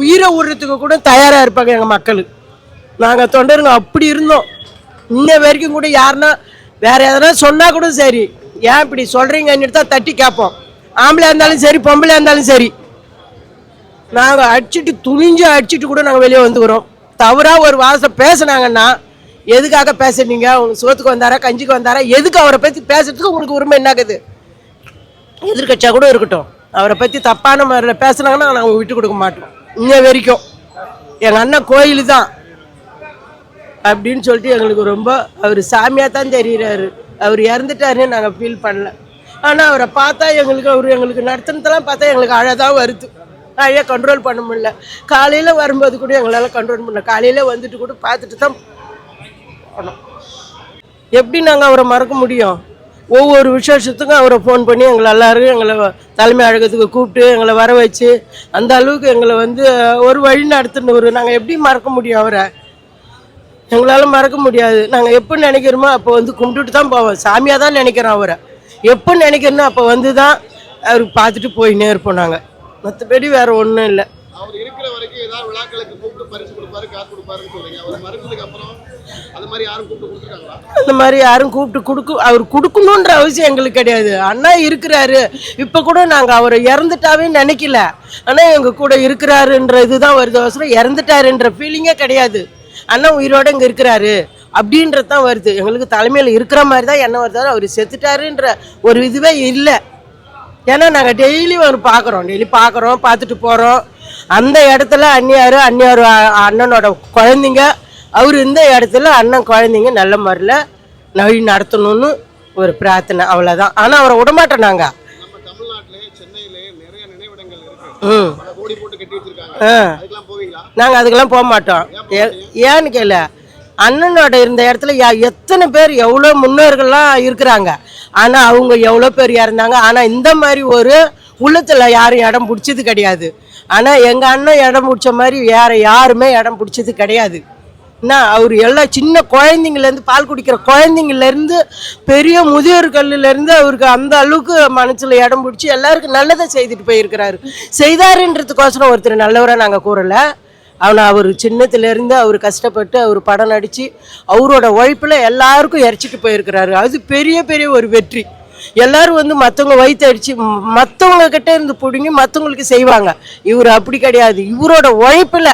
உயிரை விடுறதுக்கு கூட தயாராக இருப்பாங்க எங்கள் மக்கள். நாங்கள் தொண்டருங்க அப்படி இருந்தோம். இன்ன வரைக்கும் கூட யாருன்னா வேற எதனா சொன்னால் கூட சரி. ஏன் இப்படி சொல்கிறீங்கன்னு தான் தட்டி கேட்போம். ஆம்பளை இருந்தாலும் சரி பொம்பளை இருந்தாலும் சரி. நாங்கள் அடிச்சுட்டு துணிஞ்சு அடிச்சுட்டு கூட நாங்கள் வெளியே வந்துக்கிறோம். தவறாக ஒரு வாசம் பேசுனாங்கன்னா எதுக்காக பேசுனீங்க உங்க சோத்துக்கு வந்தாரா கஞ்சிக்கு வந்தாரா எதுக்கு அவரை பற்றி பேசுறதுக்கு உங்களுக்கு உரிமை என்னாகுது? எதிர்கட்சியாக கூட இருக்கட்டும். அவரை பற்றி தப்பான முறையில் பேசுனாங்கன்னா நாங்கள் விட்டு கொடுக்க மாட்டோம். இன்ன வரைக்கும். எங்கள் அண்ணன் கோயில் தான் அப்படின்னு சொல்லிட்டு எங்களுக்கு ரொம்ப அவர் சாமியாக தான் தெரிகிறாரு அவர் இறந்துட்டாருன்னு நாங்கள் ஃபீல் பண்ணல. ஆனால் அவரை பார்த்தா எங்களுக்கு அவர் எங்களுக்கு நடத்தினதெல்லாம் பார்த்தா எங்களுக்கு அழகாக வருது. அழகாக கண்ட்ரோல் பண்ண முடியல. காலையில் வரும்போது கூட எங்களால் கண்ட்ரோல் பண்ணல காலையில் வந்துட்டு கூட பார்த்துட்டு தான் போனோம். எப்படி நாங்கள் அவரை மறக்க முடியும்? ஒவ்வொரு விசேஷத்துக்கும் அவரை ஃபோன் பண்ணி எங்களை எல்லாரும் எங்களை தலைமை அழகத்துக்கு கூப்பிட்டு எங்களை வர வச்சு அந்த அளவுக்கு எங்களை வந்து ஒரு வழி நடத்துனவர் நாங்கள் எப்படி மறக்க முடியும் அவரை? எங்களால் மறக்க முடியாது. நாங்கள் எப்போ நினைக்கிறோமோ அப்போ வந்து கும்பிட்டுட்டு தான் போவோம். சாமியாக தான் நினைக்கிறோம் அவரை. எப்போ நினைக்கிறனோ அப்போ வந்து தான் அவருக்கு பார்த்துட்டு போயின்னே இருப்போம் நாங்கள் மற்றபடி வேறு ஒன்றும் இல்லை. இருக்கிற வரைக்கும் ஏதாவது விழாக்களுக்கு கூப்பிட்டு பரிசு கொடுப்பாரு காசு கொடுப்பாருன்னு சொல்றீங்க. அவர் மறுத்ததுக்கு அப்புறம் அது மாதிரி யாரும் கூப்பிட்டு கொடுத்துருக்காங்களா? அந்த மாதிரி யாரும் கூப்பிட்டு கொடுக்க அவர் கொடுக்கணுன்ற அவசியம் எங்களுக்கு கிடையாது. அண்ணா இருக்கிறாரு. இப்போ கூட நாங்கள் அவரை இறந்துட்டாவே நினைக்கல. ஆனால் எங்கள் கூட இருக்கிறாருன்ற இதுதான் வருது அவசரம். இறந்துட்டாருன்ற ஃபீலிங்கே கிடையாது. அண்ணா உயிரோட இங்கே இருக்கிறாரு. அப்படின்றது தான் வருது. எங்களுக்கு தலைமையில் இருக்கிற மாதிரி தான் என்ன வருது? அவர் செத்துட்டாருன்ற ஒரு இதுவே இல்லை. ஏன்னா நாங்கள் டெய்லி அவர் பார்க்குறோம். டெய்லி பார்க்குறோம் பார்த்துட்டு போகிறோம் அந்த இடத்துல அண்ணியார் அண்ணியார் அ- அண்ணனோட குழந்தைங்க. அவர் இந்த இடத்துல அண்ணன் குழந்தைங்க நல்ல முறையில் வழி நடத்தணும்னு ஒரு பிரார்த்தனை அவ்வளோதான் ஆனால் அவரை விடமாட்டோம் நாங்கள் ம். நாங்கள் அதுக்கெல்லாம் போக மாட்டோம். ஏன்னு கேள. அண்ணனோட இருந்த இடத்துல எத்தனை பேர் எவ்வளோ முன்னோர்கள்லாம் இருக்கிறாங்க. ஆனால் அவங்க எவ்வளோ பேர் இறந்தாங்க. ஆனால் இந்த மாதிரி ஒரு உள்ளத்தில் யாரும் இடம் பிடிச்சது கிடையாது. ஆனால் எங்கள் அண்ணன் இடம் பிடிச்ச மாதிரி வேறு யாருமே இடம் பிடிச்சது கிடையாது. என்ன அவர் எல்லாம் சின்ன குழந்தைங்கள்லேருந்து பால் குடிக்கிற குழந்தைங்கள்லேருந்து பெரிய முதியோர்கள்லேருந்து அவருக்கு அந்த அளவுக்கு மனசில் இடம் பிடிச்சி எல்லாருக்கும் நல்லதை செய்துட்டு போயிருக்கிறாரு. செய்தாருன்றதுக்கோசரம் ஒருத்தர் நல்லவராக நாங்கள் கூறலை. அவனை அவர் சின்னத்துலேருந்து அவர் கஷ்டப்பட்டு அவர் படம் நடித்து அவரோட உழைப்பில் எல்லாருக்கும் இறைச்சிட்டு போயிருக்கிறாரு. அது பெரிய பெரிய ஒரு வெற்றி. எல்லாரும் வந்து மற்றவங்க வயிற்று அடித்து மற்றவங்க கிட்ட இருந்து பிடுங்கி மற்றவங்களுக்கு செய்வாங்க. இவர் அப்படி கிடையாது. இவரோட உழைப்பில்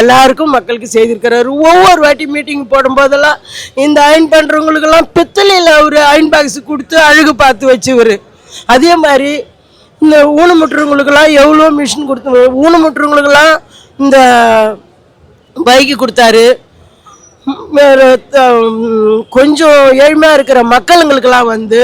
எல்லாருக்கும் மக்களுக்கு செய்திருக்கிறாரு. ஒவ்வொரு வாட்டி மீட்டிங் போடும்போதெல்லாம் இந்த அயன் பண்ணுறவங்களுக்கெல்லாம் பித்தளையில் அவர் அயன் பாக்ஸ் கொடுத்து அழகு பார்த்து வச்சுவர். அதே மாதிரி இந்த ஊனமுற்றவங்களுக்கெல்லாம் எவ்வளோ மிஷின் கொடுத்து ஊனமுற்றவங்களுக்கெல்லாம் இந்த பைக்கு கொடுத்தாரு. கொஞ்சம் ஏழ்மையாக இருக்கிற மக்களுங்களுக்கெல்லாம் வந்து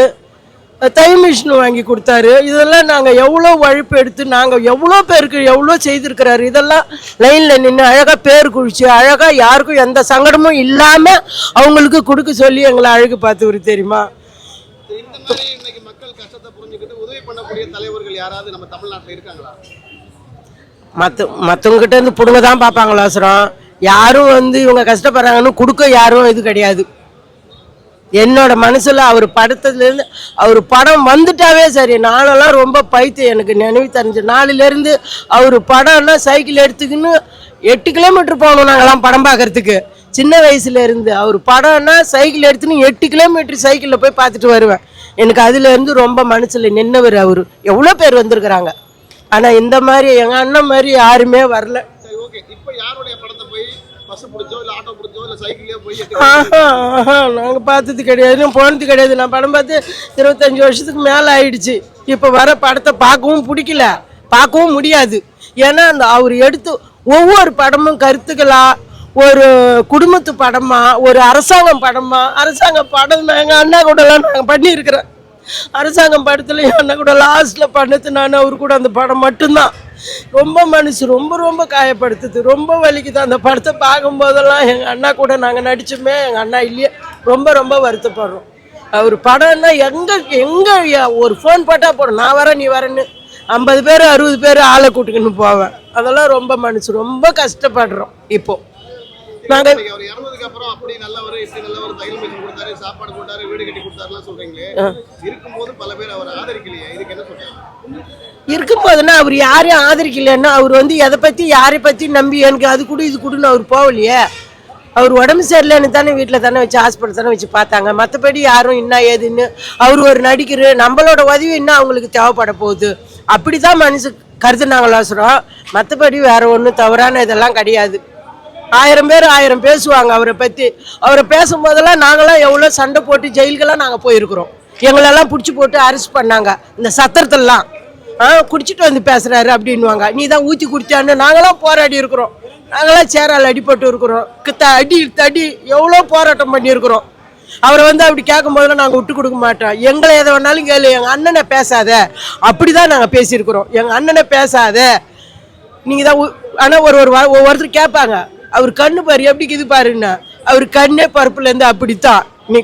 தை மிஷின் வாங்கி கொடுத்தாரு. இதெல்லாம் நாங்கள் எவ்வளோ உழைப்பு எடுத்து நாங்கள் எவ்வளோ பேருக்கு எவ்வளோ செய்திருக்கிறாரு இதெல்லாம் லைனில் நின்று அழகாக பேர் குழிச்சு அழகாக யாருக்கும் எந்த சங்கடமும் இல்லாமல் அவங்களுக்கு கொடுக்க சொல்லி எங்களை அழகு பார்த்தவர் தெரியுமா? இந்த மாதிரி இன்னைக்கு மக்கள் கஷ்டத்தை புரிஞ்சுக்கிட்டு உதவி பண்ணக்கூடிய தலைவர்கள் யாராவது நம்ம தமிழ்நாட்டில் இருக்காங்களா? மற்ற மற்றவங்ககிட்ட இருந்து பிடுங்க தான் பார்ப்பாங்களா அவசரம் யாரும் வந்து இவங்க கஷ்டப்படுறாங்கன்னு கொடுக்க யாரும் இது கிடையாது. என்னோட மனசில் அவர் படத்துலேருந்து அவர் படம் வந்துட்டாவே சரி. நானெல்லாம் ரொம்ப பைத்து எனக்கு நினைவு தெரிஞ்ச நாளிலேருந்து அவர் படம்னா சைக்கிள் எடுத்துக்கின்னு எட்டு கிலோமீட்டர் போகணும் நாங்களாம் படம் பார்க்கறதுக்கு. சின்ன வயசுல இருந்து அவர் படம்னா சைக்கிள் எடுத்துன்னு எட்டு கிலோமீட்டர் சைக்கிளில் போய் பார்த்துட்டு வருவேன். எனக்கு அதுலேருந்து ரொம்ப மனசில் நின்னவர் அவர். எவ்வளோ பேர் வந்திருக்கிறாங்க. ஆனால் இந்த மாதிரி எங்கள் அண்ணன் மாதிரி யாருமே வரல. ஓகே. இப்போ யாருடைய நாங்கள் பார்த்தது கிடையாது. போனது கிடையாது. நான் படம் பார்த்து இருபத்தஞ்சி வருஷத்துக்கு மேலே ஆயிடுச்சு. இப்போ வர படத்தை பார்க்கவும் பிடிக்கல. பார்க்கவும் முடியாது. ஏன்னா அந்த அவர் எடுத்து ஒவ்வொரு படமும் கருத்துக்களா ஒரு குடும்பத்து படமா ஒரு அரசாங்கம் படமா அரசாங்க படம் எங்கள் அண்ணா கூடலாம் நாங்கள் பண்ணியிருக்கிறோம். அரசாங்கம் படத்துலையும் அண்ணா கூட லாஸ்ட்ல பண்ணது நான் அவர் கூட அந்த படம் மட்டும்தான். ரொம்ப மனசு ரொம்ப ரொம்ப காயப்படுத்துது. ரொம்ப வலிக்குது. அந்த படத்தை பார்க்கும்போதெல்லாம் எங்கள் அண்ணா கூட நாங்கள் நடிச்சோமே எங்கள் அண்ணா இல்லையே. ரொம்ப ரொம்ப வருத்தப்படுறோம். அவர் படம்னா எங்கே எங்கே ஒரு ஃபோன் போட்டால் போடும் நான் வரேன் நீ வரேன்னு. ஐம்பது பேர் அறுபது பேர் ஆளை கூட்டுக்கின்னு போவேன். அதெல்லாம் ரொம்ப மனசு ரொம்ப கஷ்டப்படுறோம் இப்போ. நாங்க இன்னைக்கு அவர் இறந்ததுக்கு அப்புறம் அப்படி நல்லவர் இப்படி நல்லவர் தையல் மிஷின் கொடுத்தாரு சாப்பாடு போட்டாரு வீடு கட்டி கொடுத்தாருலாம் சொல்றீங்களே. இருக்கும்போது பல பேர் அவர் ஆதரிக்கலையே. இதுக்கு என்ன சொல்றீங்க? இருக்கும்போதுன்னா அவர் யாரையும் ஆதரிக்கலைன்னா அவர் வந்து எதை பற்றி யாரை பற்றி நம்பி எனக்கு அது கொடு இது கொடுன்னு அவர் போகலையே. அவர் உடம்பு சரியில்லைன்னு தானே வீட்டில் தானே வச்சு ஹாஸ்பிட்டல் தானே வச்சு பார்த்தாங்க. மற்றபடி யாரும் என்ன ஏதுன்னு அவர் ஒரு நடிகர் நம்மளோட உதவி இன்னும் அவங்களுக்கு தேவைப்பட போகுது? அப்படி தான் மனசு கருதுனாங்களாசுரம் மற்றபடி வேற ஒன்றும் தவறான இதெல்லாம் கிடையாது. ஆயிரம் பேர் ஆயிரம் பேசுவாங்க அவரை பற்றி அவரை பேசும்போதெல்லாம் நாங்களாம் எவ்வளோ சண்டை போட்டு ஜெயிலுக்கெல்லாம் நாங்கள் போயிருக்கிறோம். எங்களெல்லாம் பிடிச்சி போட்டு அரெஸ்ட் பண்ணாங்க. இந்த சத்திரத்திலலாம். ஆ குடிச்சிட்டு வந்து பேசுகிறாரு அப்படின்வாங்க நீ தான் ஊற்றி குடிச்சான்னு நாங்களாம் போராடி இருக்கிறோம். நாங்களாம் சேரால் அடிபட்டு இருக்கிறோம். த அடி தடி எவ்வளோ போராட்டம் பண்ணியிருக்கிறோம். அவரை வந்து அப்படி கேட்கும் போதெல்லாம் நாங்கள் விட்டு கொடுக்க மாட்டோம். எங்களை எதை வேணாலும் கேளு எங்கள் அண்ணனை பேசாத. அப்படி தான் நாங்கள் பேசியிருக்கிறோம். எங்கள் அண்ணனை பேசாத. நீங்கள் தான் ஆனால் ஒரு ஒரு ஒவ்வொருத்தர் கேட்பாங்க. அவர் கண்ணு பாரு எப்படி இது பாருன்னா அவர் கண்ணே பருப்புலேருந்து அப்படித்தான். நீ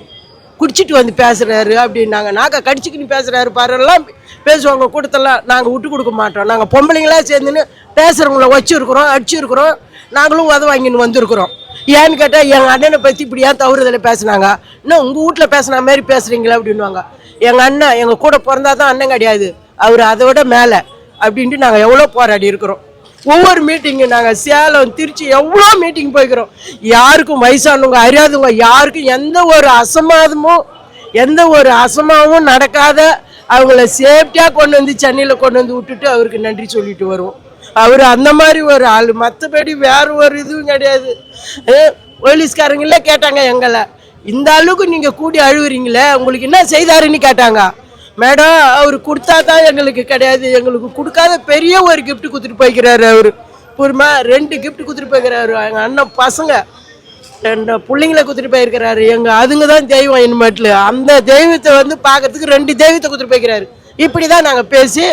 குடிச்சிட்டு வந்து பேசுறாரு அப்படின்னாங்க. நாங்கள் கடிச்சுக்கின்னு பேசுறாரு பாருலாம் பேசுவாங்க கூட்டத்தெல்லாம் நாங்கள் விட்டு கொடுக்க மாட்டோம். நாங்கள் பொம்பளைங்களா சேர்ந்துன்னு பேசுகிறவங்கள வச்சுருக்குறோம் அடிச்சிருக்கிறோம். நாங்களும் உத வாங்கின்னு வந்திருக்கிறோம். ஏன்னு கேட்டால் எங்கள் அண்ணனை பற்றி இப்படி ஏன் தவறுதலை பேசுனாங்க? இன்னும் உங்கள் வீட்டில் பேசுன மாதிரி பேசுகிறீங்களா அப்படின்வாங்க எங்கள் அண்ணன் எங்கள் கூட பிறந்தா தான் அண்ணன் கிடையாது. அவர் அதை விட மேலே அப்படின்ட்டு நாங்கள் எவ்வளோ போராடி இருக்கிறோம். ஒவ்வொரு மீட்டிங்கு நாங்கள் சேலம் திருச்சி எவ்வளோ மீட்டிங் போய்க்கிறோம். யாருக்கும் வயசானவங்க அறியாதவங்க யாருக்கும் எந்த ஒரு அசமாதமும் எந்த ஒரு அசமாவும் நடக்காத அவங்கள சேஃப்டியாக கொண்டு வந்து சென்னையில் கொண்டு வந்து விட்டுட்டு அவருக்கு நன்றி சொல்லிட்டு வருவோம். அவர் அந்த மாதிரி ஒரு ஆள். மற்றபடி வேறு ஒரு இதுவும் கிடையாது. போலீஸ்காரங்களே கேட்டாங்க எங்களை. இந்த அளவுக்கு நீங்கள் கூடி அழுகுறீங்களே உங்களுக்கு என்ன செய்தாருன்னு கேட்டாங்க. மேடம் அவர் கொடுத்தா தான் எங்களுக்கு கிடையாது. எங்களுக்கு கொடுக்காத பெரிய ஒரு கிஃப்ட் கொடுத்துட்டு போய்க்கிறாரு அவர். பொறுமா ரெண்டு கிஃப்ட் கொடுத்துட்டு போய்க்கிறாரு. எங்கள் அண்ணன் பசங்க ரெண்டு பிள்ளைங்களை கொடுத்துட்டு போயிருக்கிறாரு எங்கள் அதுங்க தான் தெய்வம் இனிமேட்டில். அந்த தெய்வத்தை வந்து பார்க்கறதுக்கு ரெண்டு தெய்வத்தை கொடுத்துட்டு போய்க்கிறாரு. இப்படி தான் நாங்கள் பேசி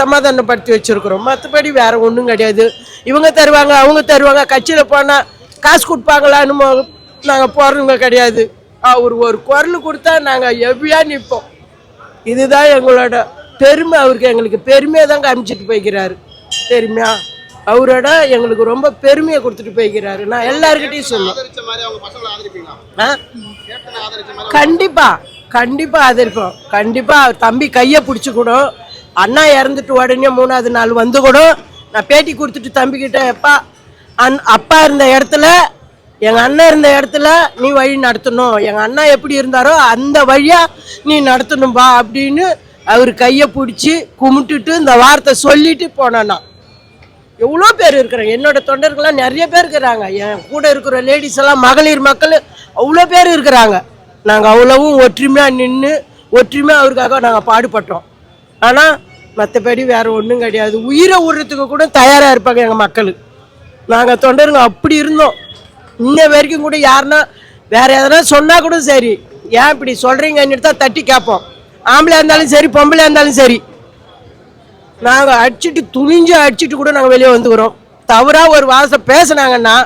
சமாதானப்படுத்தி வச்சுருக்குறோம். மற்றபடி வேறு ஒன்றும் கிடையாது. இவங்க தருவாங்க அவங்க தருவாங்க. கட்சியில் போனால் காசு கொடுப்பாங்களான்னு நாங்கள் போகிறவங்க கிடையாது. அவர் ஒரு குரல் கொடுத்தா நாங்கள் எவ்வியாக நிற்போம் இதுதான் எங்களோட பெருமை. அவருக்கு எங்களுக்கு பெருமையை தான் காமிச்சிட்டு போய்க்கிறாரு. பெருமையா? அவரோட எங்களுக்கு ரொம்ப பெருமையை கொடுத்துட்டு போய்க்கிறாரு. நான் எல்லாருக்கிட்டையும் சொல்லுவேன். ஆதரிச்ச மாதிரி அவங்க பசங்களை ஆதரிப்பீங்களா? ஆ? கேப்டனை ஆதரிச்ச மாதிரி கண்டிப்பா கண்டிப்பா ஆதரிப்போம். கண்டிப்பா அவர் தம்பி கையை பிடிச்சி கூட அண்ணா இறந்துட்டு உடனே மூணாவது நாள் வந்து கூட நான் பேட்டி கொடுத்துட்டு தம்பிக்கிட்ட எப்பா அன் அப்பா இருந்த இடத்துல எங்க அண்ணன் இருந்த இடத்துல நீ வழி நடத்தணும். எங்க அண்ணா எப்படி இருந்தாரோ அந்த வழியா நீ நடத்தணும்பா அப்படின்னு அவர் கையை பிடிச்சி கும்பிட்டுட்டு இந்த வார்த்தை சொல்லிட்டு போனானா. எவ்வளோ பேர் இருக்கிறாங்க. என்னோட தொண்டர்கள்லாம் நிறைய பேர் இருக்கிறாங்க. என் கூட இருக்கிற லேடிஸ் எல்லாம் மகளிர் மக்கள் அவ்வளோ பேர் இருக்கிறாங்க. நாங்கள் அவ்வளவும் ஒற்றுமையாக நின்று ஒற்றுமையாக அவருக்காக நாங்கள் பாடுபட்டோம். ஆனால் மற்றபடி வேற ஒன்றும் கிடையாது. உயிரை விடுறதுக்கு கூட தயாராக இருப்பாங்க எங்கள் மக்கள். நாங்கள் தொண்டருங்க அப்படி இருந்தோம். இன்ன வரைக்கும் கூட யாருன்னா வேற எதனா சொன்னால் கூட சரி. ஏன் இப்படி சொல்கிறீங்கன்னு தான் தட்டி கேட்போம். ஆம்பளை இருந்தாலும் சரி பொம்பளை இருந்தாலும் சரி. நாங்கள் அடிச்சுட்டு துணிஞ்சு அடிச்சுட்டு கூட நாங்கள் வெளியே வந்துக்கிறோம். தவறாக ஒரு வாசம் பேசுனாங்கன்னா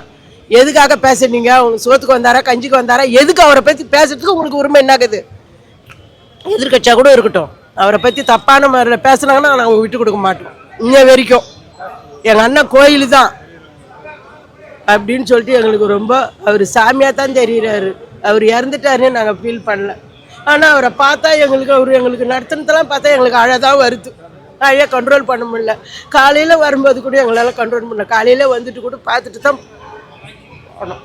எதுக்காக பேசுனீங்க உங்க சோத்துக்கு வந்தாரா கஞ்சிக்கு வந்தாரா எதுக்கு அவரை பற்றி பேசுறதுக்கு உங்களுக்கு உரிமை என்னாகுது? எதிர்கட்சியாக கூட இருக்கட்டும். அவரை பற்றி தப்பான முறையில் பேசுனாங்கன்னா நாங்கள் விட்டு கொடுக்க மாட்டோம். இன்ன வரைக்கும். எங்கள் அண்ணன் கோயில் தான் அப்படின்னு சொல்லிட்டு எங்களுக்கு ரொம்ப அவர் சாமியாக தான் தெரிகிறாரு அவர் இறந்துட்டாருன்னு நாங்கள் ஃபீல் பண்ணல. ஆனால் அவரை பார்த்தா எங்களுக்கு அவர் எங்களுக்கு நடத்தினதெல்லாம் பார்த்தா எங்களுக்கு அழகாக வருது. அழகாக கண்ட்ரோல் பண்ண முடியல. காலையில் வரும்போது கூட எங்களால் கண்ட்ரோல் பண்ணல காலையில் வந்துட்டு கூட பார்த்துட்டு தான் போனோம்.